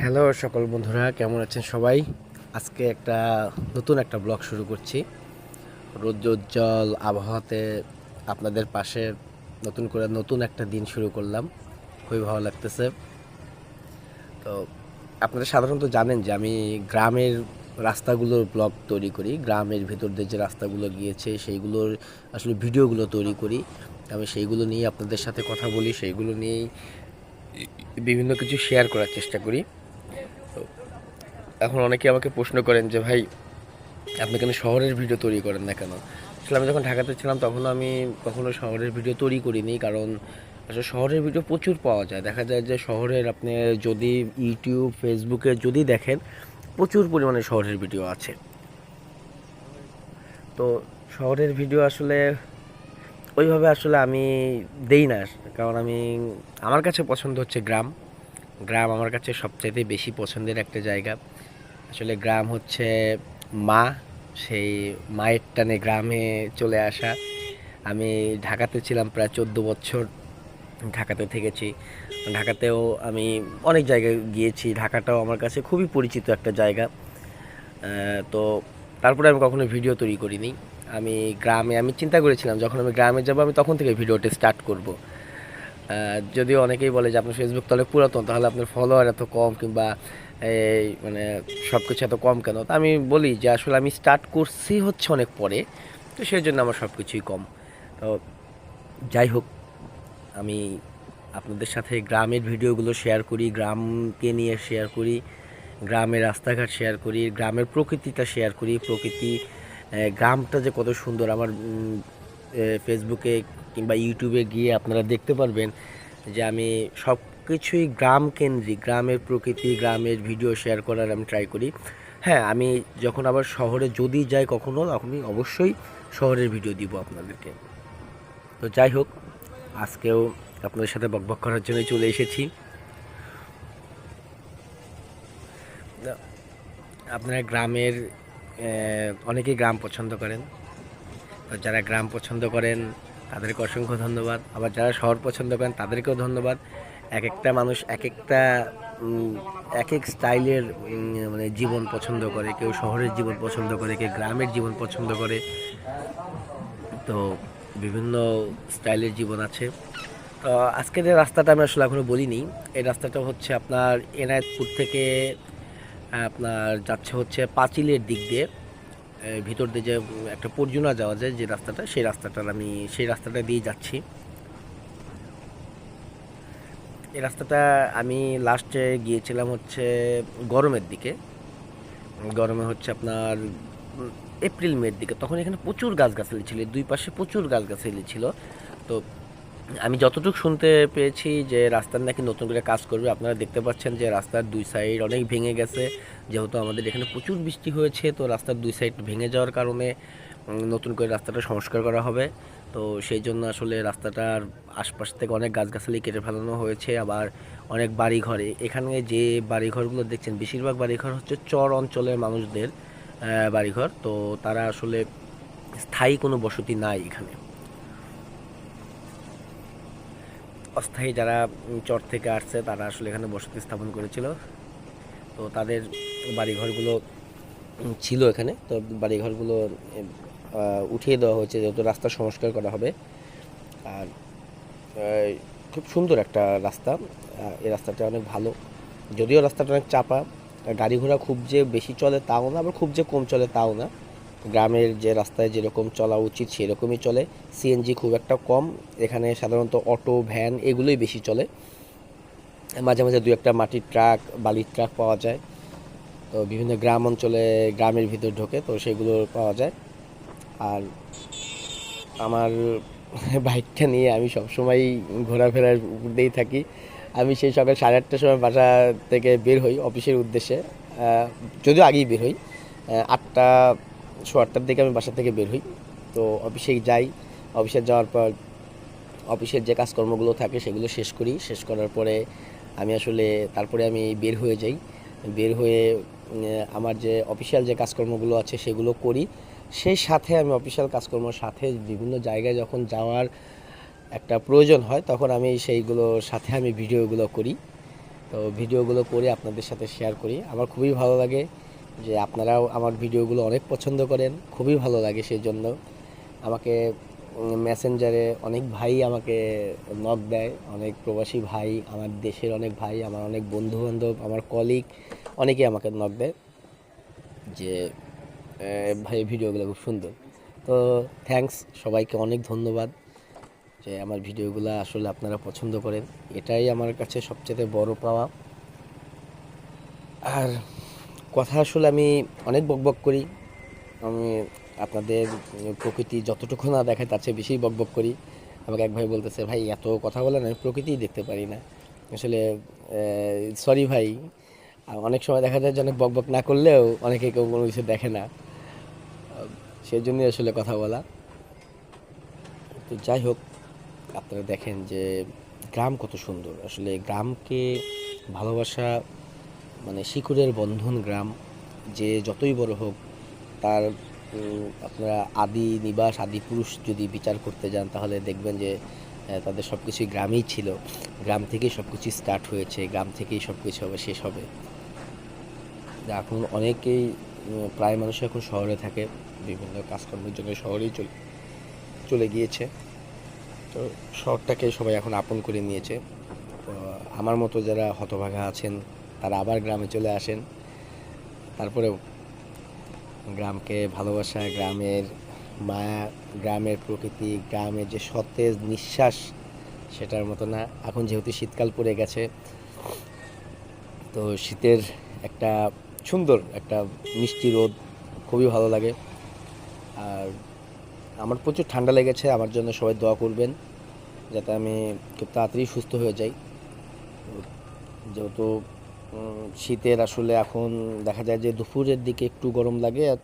Hello সকল বন্ধুরা, কেমন আছেন সবাই? আজকে একটা নতুন একটা ব্লগ শুরু করছি। রৌদ্রোজ্জ্বল আবহাওয়াতে আপনাদের পাশে নতুন করে নতুন একটা দিন শুরু করলাম। খুবই ভালো লাগতেছে। তো আপনারা সাধারণত জানেন যে আমি গ্রামের রাস্তাগুলোর ব্লগ তৈরি করি। গ্রামের ভেতর দিয়ে যে রাস্তাগুলো গিয়েছে, সেইগুলোর আসলে ভিডিওগুলো তৈরি করি। আমি সেইগুলো নিয়ে আপনাদের সাথে কথা বলি, সেইগুলো নিয়েই বিভিন্ন কিছু শেয়ার করার চেষ্টা করি। এখন অনেকে আমাকে প্রশ্ন করেন যে, ভাই, আপনি কেন শহরের ভিডিও তৈরি করেন না কেন? আসলে আমি যখন ঢাকাতে ছিলাম তখন আমি কখনো শহরের ভিডিও তৈরি করিনি, কারণ আসলে শহরের ভিডিও প্রচুর পাওয়া যায়। দেখা যায় যে, শহরের আপনি যদি ইউটিউব ফেসবুকে যদি দেখেন, প্রচুর পরিমাণে শহরের ভিডিও আছে। তো শহরের ভিডিও আসলে ওইভাবে আসলে আমি দেই না, কারণ আমি, আমার কাছে পছন্দ হচ্ছে গ্রাম। গ্রাম আমার কাছে সবচাইতে বেশি পছন্দের একটা জায়গা। আসলে গ্রাম হচ্ছে মা, সেই মায়ের টানে গ্রামে চলে আসা। আমি ঢাকাতে ছিলাম প্রায় চোদ্দ বছর, ঢাকাতে থেকেছি। ঢাকাতেও আমি অনেক জায়গায় গিয়েছি, ঢাকাটাও আমার কাছে খুবই পরিচিত একটা জায়গা। তো তারপরে আমি কখনো ভিডিও তৈরি করিনি। আমি গ্রামে, আমি চিন্তা করেছিলাম, যখন আমি গ্রামে যাব, আমি তখন থেকে ভিডিওটা স্টার্ট করব। যদিও অনেকেই বলে যে আপনার ফেসবুক তাহলে পুরাতন, তাহলে আপনার ফলোয়ার এত কম কিংবা এই মানে সব কিছু এত কম কেন? তা আমি বলি যে আসলে আমি স্টার্ট করছি হচ্ছে অনেক পরে, তো সেই জন্য আমার সব কিছুই কম। তো যাই হোক, আমি আপনাদের সাথে গ্রামের ভিডিওগুলো শেয়ার করি, গ্রামকে নিয়ে শেয়ার করি, গ্রামের রাস্তাঘাট শেয়ার করি, গ্রামের প্রকৃতিটা শেয়ার করি, প্রকৃতি গ্রামটা যে কত সুন্দর, আমার ফেসবুকে কিংবা ইউটিউবে গিয়ে আপনারা দেখতে পারবেন যে আমি সব কিছুই গ্রাম কেন্দ্রিক গ্রামের প্রকৃতি, গ্রামের ভিডিও শেয়ার করার আমি ট্রাই করি। হ্যাঁ আমি যখন আবার শহরে যদি যাই কখনো, আমি অবশ্যই শহরের ভিডিও দিব আপনাদেরকে। তো যাই হোক, আজকেও আপনাদের সাথে বকবক করার জন্য চলে এসেছি। আপনারা গ্রামের অনেকেই গ্রাম পছন্দ করেন। তো যারা গ্রাম পছন্দ করেন তাদেরকে অসংখ্য ধন্যবাদ। আবার যারা শহর পছন্দ করেন, তাদেরকেও ধন্যবাদ। এক একটা মানুষ এক একটা এক এক স্টাইলের মানে জীবন পছন্দ করে, কেউ শহরের জীবন পছন্দ করে, কেউ গ্রামের জীবন পছন্দ করে। তো বিভিন্ন স্টাইলের জীবন আছে। তো আজকের যে রাস্তাটা আমি আসলে এখনও বলিনি। এই রাস্তাটা হচ্ছে আপনার এনায়েতপুর থেকে, আপনার যাচ্ছে হচ্ছে পাঁচিলের দিক দিয়ে। ভিতর দিয়ে যে একটা পর্যুনা যাওয়া যায় যে রাস্তাটা, সেই রাস্তাটার আমি, সেই রাস্তাটা দিয়ে যাচ্ছি। এই রাস্তাটা আমি লাস্টে গিয়েছিলাম হচ্ছে গরমের দিকে। গরমে হচ্ছে আপনার এপ্রিল মের দিকে। তখন এখানে প্রচুর গাছগাছালি ছিল, দুই পাশে প্রচুর গাছগাছালি ছিল। তো আমি যতটুকু শুনতে পেয়েছি যে রাস্তার নাকি নতুন করে কাজ করবে, আপনারা দেখতে পাচ্ছেন যে রাস্তার দুই সাইড অনেক ভেঙে গেছে। যেহেতু আমাদের এখানে প্রচুর বৃষ্টি হয়েছে, তো রাস্তার দুই সাইড ভেঙে যাওয়ার কারণে নতুন করে রাস্তাটা সংস্কার করা হবে। তো সেই জন্য আসলে রাস্তাটার আশপাশ থেকে অনেক গাছগাছালি কেটে ফেলানো হয়েছে, আবার অনেক বাড়িঘরে। এখানে যে বাড়িঘরগুলো দেখছেন, বেশিরভাগ বাড়িঘর হচ্ছে চর অঞ্চলের মানুষদের বাড়িঘর। তো তারা আসলে স্থায়ী কোনো বসতি নাই এখানে। অস্থায়ী যারা চর থেকে আসছে, তারা আসলে এখানে বসতি স্থাপন করেছিল। তো তাদের বাড়িঘরগুলো ছিল এখানে। তো বাড়িঘরগুলো উঠিয়ে দেওয়া হয়েছে যেহেতু রাস্তা সংস্কার করা হবে। আর খুব সুন্দর একটা রাস্তা। এই রাস্তাটা অনেক ভালো। যদিও রাস্তাটা অনেক চাপা গাড়ি ঘোড়া খুব যে বেশি চলে তাও না, আবার খুব যে কম চলে তাও না। গ্রামের যে রাস্তায় যেরকম চলা উচিত সেরকমই চলে। সিএনজি খুব একটা কম। এখানে সাধারণত অটো, ভ্যান এগুলোই বেশি চলে। মাঝে মাঝে দু একটা মাটির ট্রাক, বালির ট্রাক পাওয়া যায়। তো বিভিন্ন গ্রাম অঞ্চলে গ্রামের ভিতর ঢোকে, তো সেগুলো পাওয়া যায়। আর আমার বাইকটা নিয়ে আমি সবসময় ঘোরাফেরার উপর দিয়েই থাকি। আমি সেই সকাল সাড়ে আটটার সময় বাসা থেকে বের হই অফিসের উদ্দেশ্যে। যদিও আগেই বের হই। আটটা সোয়া আটটার দিকে আমি বাসা থেকে বের হই। তো অফিসে যাই। অফিসে যাওয়ার পর অফিসের যে কাজকর্মগুলো থাকে সেগুলো শেষ করি। শেষ করার পরে আমি আসলে তারপরে আমি বের হয়ে যাই। বের হয়ে আমার যে অফিসিয়াল যে কাজকর্মগুলো আছে সেগুলো করি। সেই সাথে আমি অফিসিয়াল কাজকর্মের সাথে বিভিন্ন জায়গায় যখন যাওয়ার একটা প্রয়োজন হয় তখন আমি সেইগুলোর সাথে আমি ভিডিওগুলো করি। তো ভিডিওগুলো করে আপনাদের সাথে শেয়ার করি। আমার খুবই ভালো লাগে। যে আপনারাও আমার ভিডিওগুলো অনেক পছন্দ করেন, খুবই ভালো লাগে সেই জন্য আমাকে মেসেঞ্জারে অনেক ভাই আমাকে নক দেয়, অনেক প্রবাসী ভাই, আমার দেশের অনেক ভাই, আমার অনেক বন্ধু বান্ধব আমার কলিগ অনেকেই আমাকে নক দেয় যে ভাই, ভিডিওগুলো খুব সুন্দর। তো থ্যাঙ্কস সবাইকে অনেক ধন্যবাদ যে আমার ভিডিওগুলো আসলে আপনারা পছন্দ করেন। এটাই আমার কাছে সবচেয়ে বড় পাওয়া। আর কথা আসলে আমি অনেক বকবক করি। আমি আপনাদের প্রকৃতি যতটুকু না দেখায় তার চেয়ে বেশি বকবক করি। আমাকে এক ভাই বলতেছে, ভাই, এত কথা বলেন আমি প্রকৃতিই দেখতে পারি না। আসলে সরি ভাই অনেক সময় দেখা যায় যে অনেক বকবক না করলেও অনেকে কেউ কোনো কিছু দেখে না। সেই জন্যই আসলে কথা বলা। তো যাই হোক, আপনারা দেখেন যে গ্রাম কত সুন্দর। আসলে গ্রামকে ভালোবাসা মানে শিকড়ের বন্ধন গ্রাম, যে যতই বড় হোক, তার আপনারা আদি নিবাস, আদি পুরুষ যদি বিচার করতে যান, তাহলে দেখবেন যে তাদের সব কিছুই গ্রামেই ছিল। গ্রাম থেকেই সব কিছু স্টার্ট হয়েছে, গ্রাম থেকেই সব কিছু হবে শেষ হবে। এখন অনেকেই প্রায় মানুষ এখন শহরে থাকে, বিভিন্ন কাজকর্মের জন্য শহরেই চলে চলে গিয়েছে। তো শহরটাকে সবাই এখন আপন করে নিয়েছে। আমার মতো যারা হতভাগা আছেন তারা আবার গ্রামে চলে আসেন। তারপরেও গ্রামকে ভালোবাসা গ্রামের মায়া, গ্রামের প্রকৃতি, গ্রামের যে সতেজ নিঃশ্বাস, সেটার মতো না। এখন যেহেতু শীতকাল পড়ে গেছে, তো শীতের একটা সুন্দর, একটা মিষ্টি রোদ খুবই ভালো লাগে। আর আমার প্রচুর ঠান্ডা লেগেছে, আমার জন্য সবাই দোয়া করবেন, যাতে আমি খুব তাড়াতাড়ি সুস্থ হয়ে যাই। যেহেতু শীতের আসলে এখন দেখা যায় যে দুপুরের দিকে একটু গরম লাগে আর